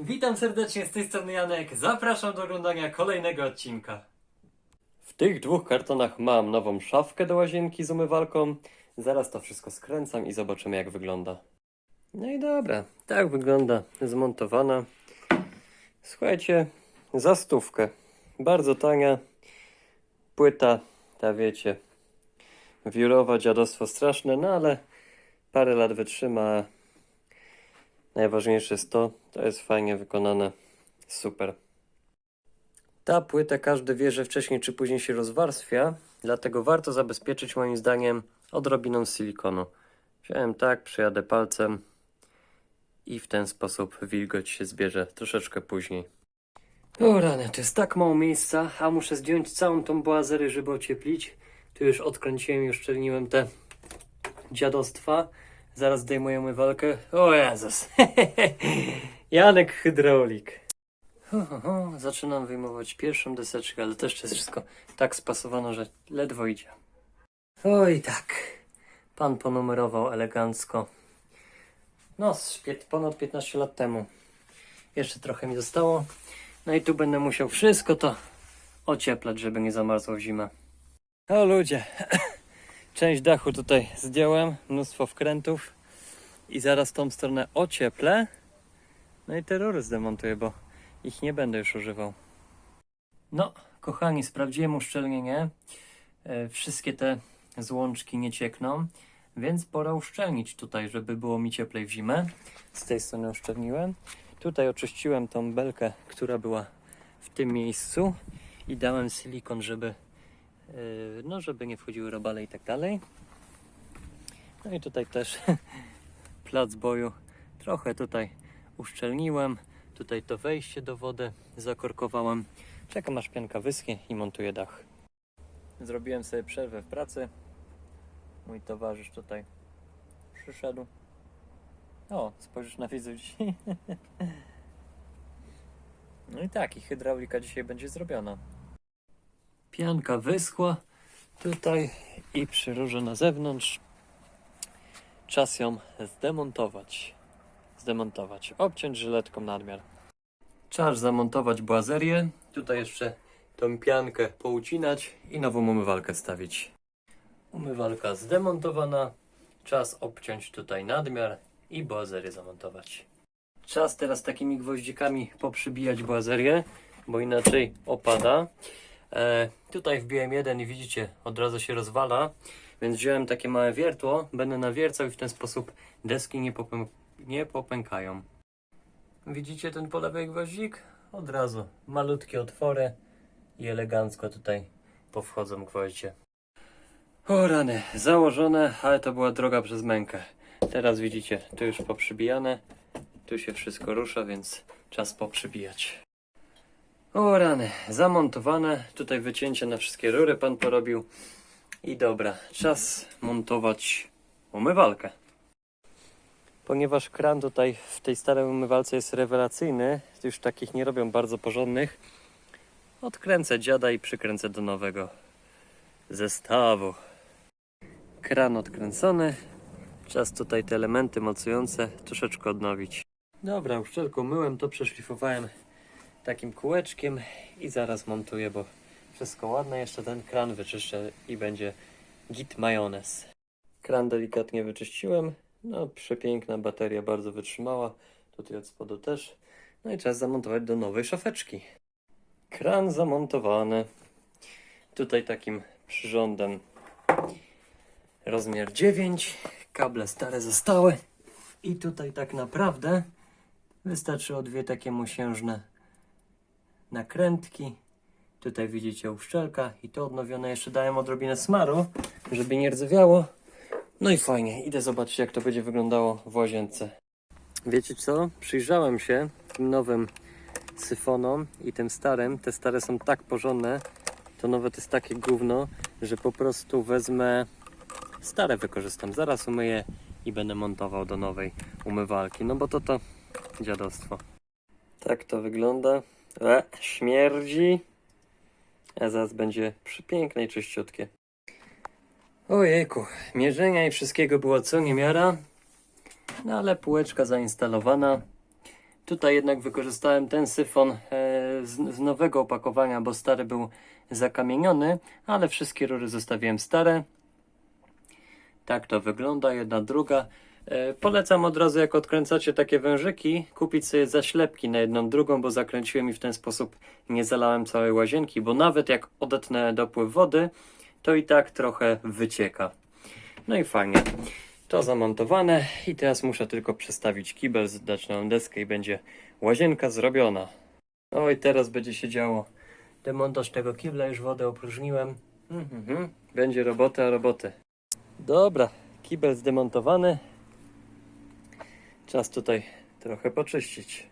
Witam serdecznie z tej strony Janek. Zapraszam do oglądania kolejnego odcinka. W tych dwóch kartonach mam nową szafkę do łazienki z umywalką. Zaraz to wszystko skręcam i zobaczymy jak wygląda. No i dobra, tak wygląda zmontowana. Słuchajcie, za stówkę. Bardzo tania. Płyta, ta wiecie, wiórowa, dziadostwo straszne, no ale parę lat wytrzyma. Najważniejsze jest to, to jest fajnie wykonane. Super. Ta płyta każdy wie, że wcześniej czy później się rozwarstwia, dlatego warto zabezpieczyć moim zdaniem odrobiną silikonu. Wziąłem tak, przyjadę palcem i w ten sposób wilgoć się zbierze troszeczkę później. O rany, to jest tak mało miejsca, a muszę zdjąć całą tą boazerię, żeby ocieplić. Tu już odkręciłem i uszczelniłem te dziadostwa. Zaraz zdejmuję umywalkę. O Jezus. Janek hydraulik. Zaczynam wyjmować pierwszą deseczkę, ale też jest wszystko tak spasowane, że ledwo idzie. Oj tak. Pan ponumerował elegancko. No, ponad 15 lat temu. Jeszcze trochę mi zostało. No i tu będę musiał wszystko to ocieplać, żeby nie zamarzło w zimę. O ludzie. Część dachu tutaj zdjąłem, mnóstwo wkrętów i zaraz tą stronę ocieplę. No i te rury zdemontuję, bo ich nie będę już używał. No, kochani, sprawdziłem uszczelnienie. E, Wszystkie te złączki nie ciekną, więc pora uszczelnić tutaj, żeby było mi cieplej w zimę. Z tej strony uszczelniłem. Tutaj oczyściłem tą belkę, która była w tym miejscu i dałem silikon, żeby no żeby nie wchodziły robale i tak dalej. No i tutaj też plac boju trochę tutaj uszczelniłem. Tutaj to wejście do wody zakorkowałem. Czekam aż pianka wyschnie i montuję dach. Zrobiłem sobie przerwę w pracy. Mój towarzysz tutaj przyszedł. O, spojrzysz na widzów dzisiaj. No i tak, i hydraulika dzisiaj będzie zrobiona. Pianka wyschła tutaj i przy na zewnątrz. Czas ją zdemontować. Zdemontować. Obciąć żyletką nadmiar. Czas zamontować błazerię. Tutaj jeszcze tą piankę poucinać i nową umywalkę stawić. Umywalka zdemontowana. Czas obciąć tutaj nadmiar i błazerię zamontować. Czas teraz takimi gwoździkami poprzybijać błazerię, bo inaczej opada. E, tutaj wbiłem jeden i widzicie, od razu się rozwala, więc wziąłem takie małe wiertło, będę nawiercał i w ten sposób deski nie, nie popękają. Widzicie ten po lewej gwoździk? Od razu malutkie otwory i elegancko tutaj powchodzą gwoździe. O rany, założone, ale to była droga przez mękę. Teraz widzicie, tu już poprzybijane, tu się wszystko rusza, więc czas poprzybijać. O rany, zamontowane. Tutaj wycięcie na wszystkie rury pan porobił. I dobra, czas montować umywalkę. Ponieważ kran tutaj w tej starej umywalce jest rewelacyjny, już takich nie robią bardzo porządnych, odkręcę dziada i przykręcę do nowego zestawu. Kran odkręcony. Czas tutaj te elementy mocujące troszeczkę odnowić. Dobra, uszczelką myłem to, przeszlifowałem takim kółeczkiem i zaraz montuję, bo wszystko ładne. Jeszcze ten kran wyczyszczę i będzie git majonez. Kran delikatnie wyczyściłem. No, przepiękna bateria, bardzo wytrzymała. Tutaj od spodu też. No i czas zamontować do nowej szafeczki. Kran zamontowany. Tutaj takim przyrządem rozmiar 9. Kable stare zostały. I tutaj tak naprawdę wystarczy o dwie takie mosiężne nakrętki. Tutaj widzicie uszczelka i to odnowione. Jeszcze dałem odrobinę smaru, żeby nie rdzewiało. No i fajnie. Idę zobaczyć jak to będzie wyglądało w łazience. Wiecie co? Przyjrzałem się tym nowym syfonom i tym starym. Te stare są tak porządne. To nowe to jest takie gówno, że po prostu wezmę stare wykorzystam. Zaraz umyję i będę montował do nowej umywalki. No bo to to dziadostwo. Tak to wygląda. E, śmierdzi. A zaraz będzie przepiękne i czyściutkie. Ojejku, mierzenia i wszystkiego było co niemiara. No ale półeczka zainstalowana. Tutaj jednak wykorzystałem ten syfon e, z nowego opakowania, bo stary był zakamieniony, ale wszystkie rury zostawiłem stare. Tak to wygląda, jedna, druga. E, Polecam od razu, jak odkręcacie takie wężyki, kupić sobie zaślepki na jedną, drugą, bo zakręciłem i w ten sposób nie zalałem całej łazienki, bo nawet jak odetnę dopływ wody, to i tak trochę wycieka. No i fajnie. To zamontowane i teraz muszę tylko przestawić kibel, zdać na deskę i będzie łazienka zrobiona. Oj, teraz będzie się działo. Demontaż tego kibla, już wodę opróżniłem. Mhm, będzie robota, roboty. Dobra, kibel zdemontowany. Czas tutaj trochę poczyścić.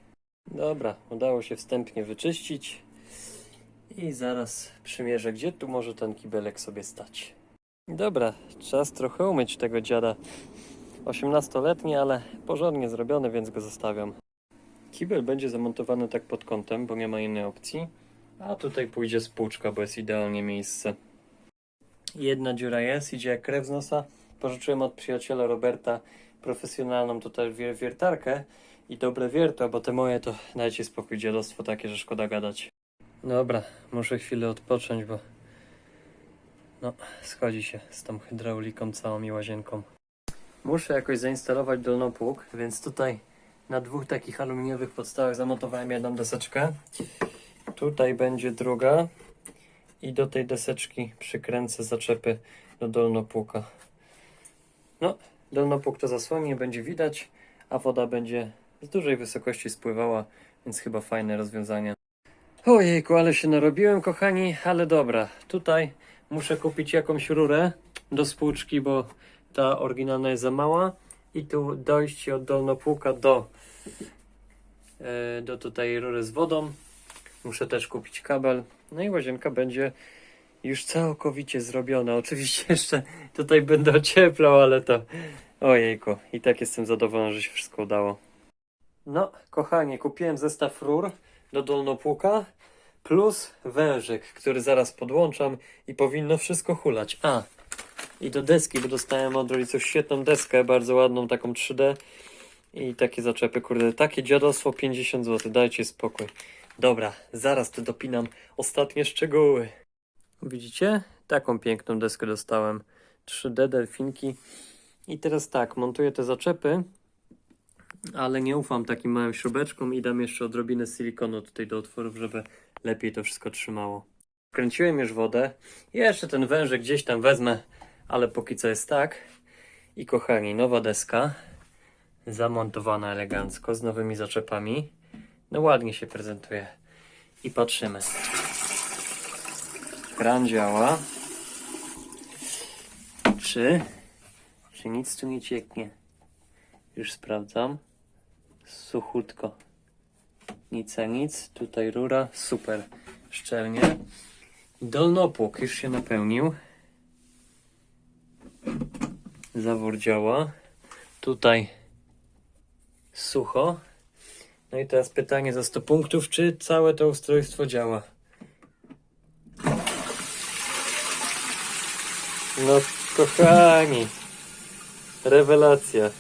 Dobra, udało się wstępnie wyczyścić. I zaraz przymierzę, gdzie tu może ten kibelek sobie stać. Dobra, czas trochę umyć tego dziada. 18-letni, ale porządnie zrobiony, więc go zostawiam. Kibel będzie zamontowany tak pod kątem, bo nie ma innej opcji. A tutaj pójdzie spłuczka, bo jest idealnie miejsce. Jedna dziura jest, idzie jak krew z nosa. Pożyczyłem od przyjaciela Roberta profesjonalną tutaj wier- wiertarkę i dobre wiertła, bo te moje to dajcie spokój, dziadostwo takie, że szkoda gadać. Dobra, muszę chwilę odpocząć, bo no, schodzi się z tą hydrauliką całą i łazienką. Muszę jakoś zainstalować dolnopług, więc tutaj na dwóch takich aluminiowych podstawach zamontowałem jedną deseczkę. Tutaj będzie druga i do tej deseczki przykręcę zaczepy do dolnopłuka. No, dolnopług to zasłoni, będzie widać, a woda będzie z dużej wysokości spływała, więc chyba fajne rozwiązanie. Ojejku, ale się narobiłem, kochani, ale dobra. Tutaj muszę kupić jakąś rurę do spłuczki, bo ta oryginalna jest za mała. I tu dojście od dolnopłuka do, e, do tutaj rury z wodą. Muszę też kupić kabel. No i łazienka będzie już całkowicie zrobiona. Oczywiście jeszcze tutaj będę ocieplał, ale to ojejku. I tak jestem zadowolony, że się wszystko udało. No, kochani, kupiłem zestaw rur do dolnopłuka plus wężyk, który zaraz podłączam i powinno wszystko hulać. A, i do deski, bo dostałem od rodziców świetną deskę, bardzo ładną, taką 3D i takie zaczepy, kurde, takie dziadostwo 50 zł, dajcie spokój. Dobra, zaraz tu dopinam ostatnie szczegóły. Widzicie? Taką piękną deskę dostałem. 3D delfinki. I teraz tak, montuję te zaczepy, ale nie ufam takim małym śrubeczkom i dam jeszcze odrobinę silikonu tutaj do otworów, żeby lepiej to wszystko trzymało. Kręciłem już wodę. Jeszcze ten wężyk gdzieś tam wezmę, ale póki co jest tak. I kochani, nowa deska. Zamontowana elegancko, z nowymi zaczepami. No ładnie się prezentuje. I patrzymy. Kran działa. Czy, czy nic tu nie cieknie? Już sprawdzam. Suchutko. Nic a nic. Tutaj rura. Super. Szczelnie. Dolnopług już się napełnił. Zawór działa. Tutaj sucho. No i teraz pytanie za 100 punktów, czy całe to ustrojstwo działa? No kochani, rewelacja.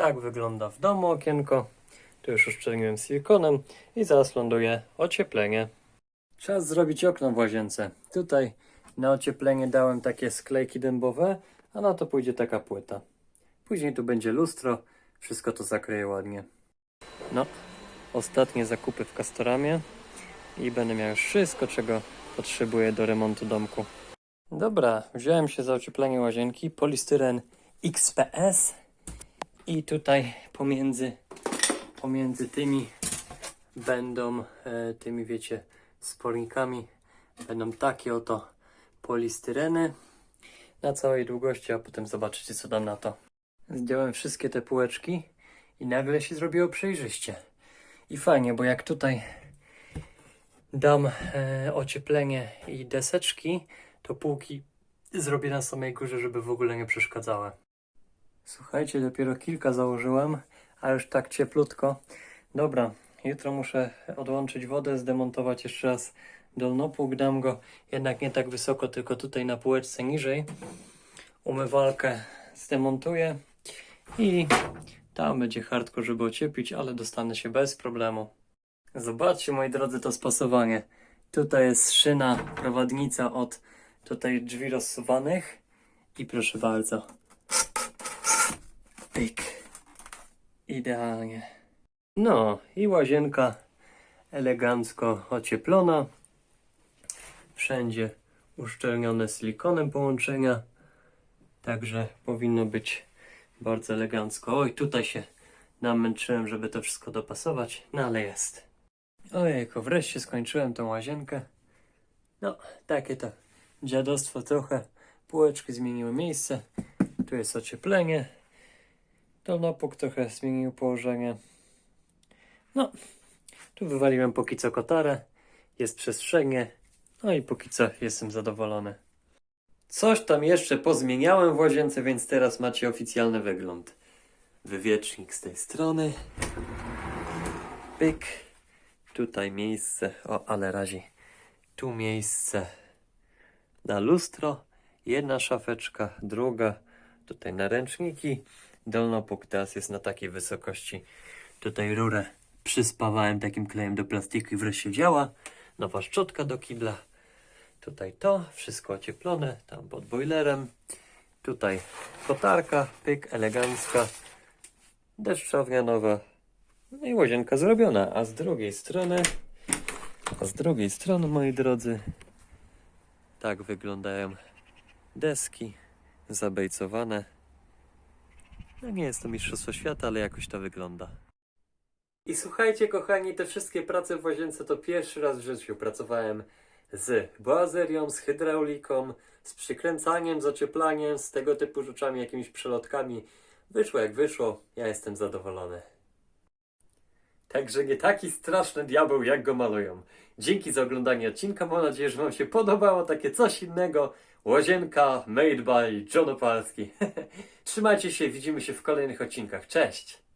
Tak wygląda w domu okienko. Tu już uszczelniłem silikonem i zaraz ląduje ocieplenie. Czas zrobić okno w łazience. Tutaj na ocieplenie dałem takie sklejki dębowe, a na to pójdzie taka płyta. Później tu będzie lustro, wszystko to zakryje ładnie. No, ostatnie zakupy w Castoramie i będę miał już wszystko, czego potrzebuję do remontu domku. Dobra, wziąłem się za ocieplenie łazienki, polistyren XPS i tutaj pomiędzy, pomiędzy tymi będą, e, tymi wiecie, spornikami, będą takie oto polistyreny na całej długości, a potem zobaczycie co dam na to. Zdjąłem wszystkie te półeczki i nagle się zrobiło przejrzyście. I fajnie, bo jak tutaj dam e, ocieplenie i deseczki, to półki zrobię na samej górze, żeby w ogóle nie przeszkadzały. Słuchajcie, dopiero kilka założyłem, a już tak cieplutko. Dobra, jutro muszę odłączyć wodę, zdemontować jeszcze raz dolnopług, dam go jednak nie tak wysoko, tylko tutaj na półeczce niżej. Umywalkę zdemontuję i tam będzie hardcore, żeby ocieplić, ale dostanę się bez problemu. Zobaczcie, moi drodzy, to spasowanie. Tutaj jest szyna, prowadnica od tutaj drzwi rozsuwanych i proszę bardzo. Pyk. Idealnie. No i łazienka elegancko ocieplona. Wszędzie uszczelnione silikonem połączenia. Także powinno być bardzo elegancko. Oj, tutaj się namęczyłem, żeby to wszystko dopasować, no ale jest. Ojejku, wreszcie skończyłem tą łazienkę. No, takie to dziadostwo trochę. Półeczki zmieniły miejsce. Tu jest ocieplenie. Dolnopuk trochę zmienił położenie. No, tu wywaliłem póki co kotarę. Jest przestrzenie. No i póki co jestem zadowolony. Coś tam jeszcze pozmieniałem w łazience, więc teraz macie oficjalny wygląd. Wywiecznik z tej strony. Pyk. Tutaj miejsce. O, ale razi. Tu miejsce na lustro. Jedna szafeczka, druga. Tutaj na ręczniki. Dolnopuk teraz jest na takiej wysokości. Tutaj rurę przyspawałem takim klejem do plastiku i wreszcie działa. Nowa szczotka do kibla. Tutaj to, wszystko ocieplone, tam pod boilerem. Tutaj kotarka, pyk, elegancka. Deszczownia nowa. No i łazienka zrobiona. A z drugiej strony, a z drugiej strony, moi drodzy, tak wyglądają deski zabejcowane. No nie jest to Mistrzostwo Świata, ale jakoś to wygląda. I słuchajcie, kochani, te wszystkie prace w łazience to pierwszy raz w życiu pracowałem z boazerią, z hydrauliką, z przykręcaniem, z ocieplaniem, z tego typu rzeczami, jakimiś przelotkami. Wyszło jak wyszło, ja jestem zadowolony. Także nie taki straszny diabeł, jak go malują. Dzięki za oglądanie odcinka, mam nadzieję, że Wam się podobało takie coś innego. Łazienka made by John Opalski. Trzymajcie się, widzimy się w kolejnych odcinkach. Cześć!